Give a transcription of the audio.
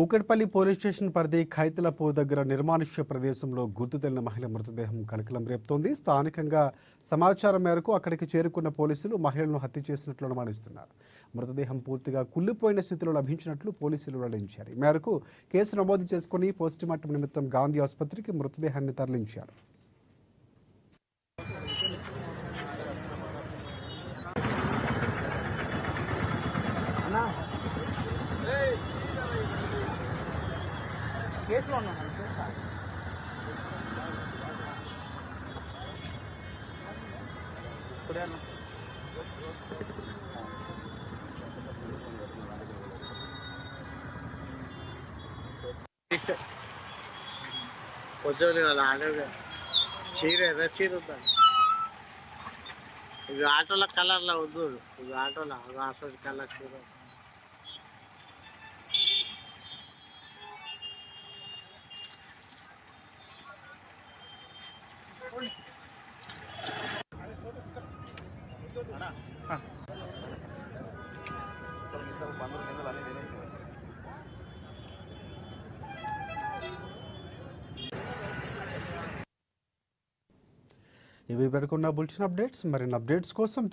Kukatpally police station పరిధి ఖైతలపూర్ దగ్గర నిర్మానుష్య ప్రదేశంలో గుర్తు తెలిన మహిళ మృతదేహం కలకలం రేపుతోంది. స్థానికంగా సమాచారం మేరకు అక్కడికి చేరుకున్న పోలీసులు మహిళలను హత్య చేసినట్లు అనుమానిస్తున్నారు. మృతదేహం పూర్తిగా కుళ్ళిపోయిన స్థితిలో లభించినట్లు పోలీసులు వెల్లడించారు. ఈ మేరకు కేసు నమోదు చేసుకుని పోస్టుమార్టం నిమిత్తం గాంధీ ఆసుపత్రికి మృతదేహాన్ని తరలించారు. కేసులో ఉన్నాను ఇప్పుడే పొద్దున్న వాళ్ళ ఆటో చీర ఏదో చీర ఉందా ఇది ఆటోల కలర్లో వద్దు ఇది ఆటోలో అసలు కలర్ చీర. ఇవి పెట్టుకున్న బులెటిన్ అప్డేట్స్. మరిన్ని అప్డేట్స్ కోసం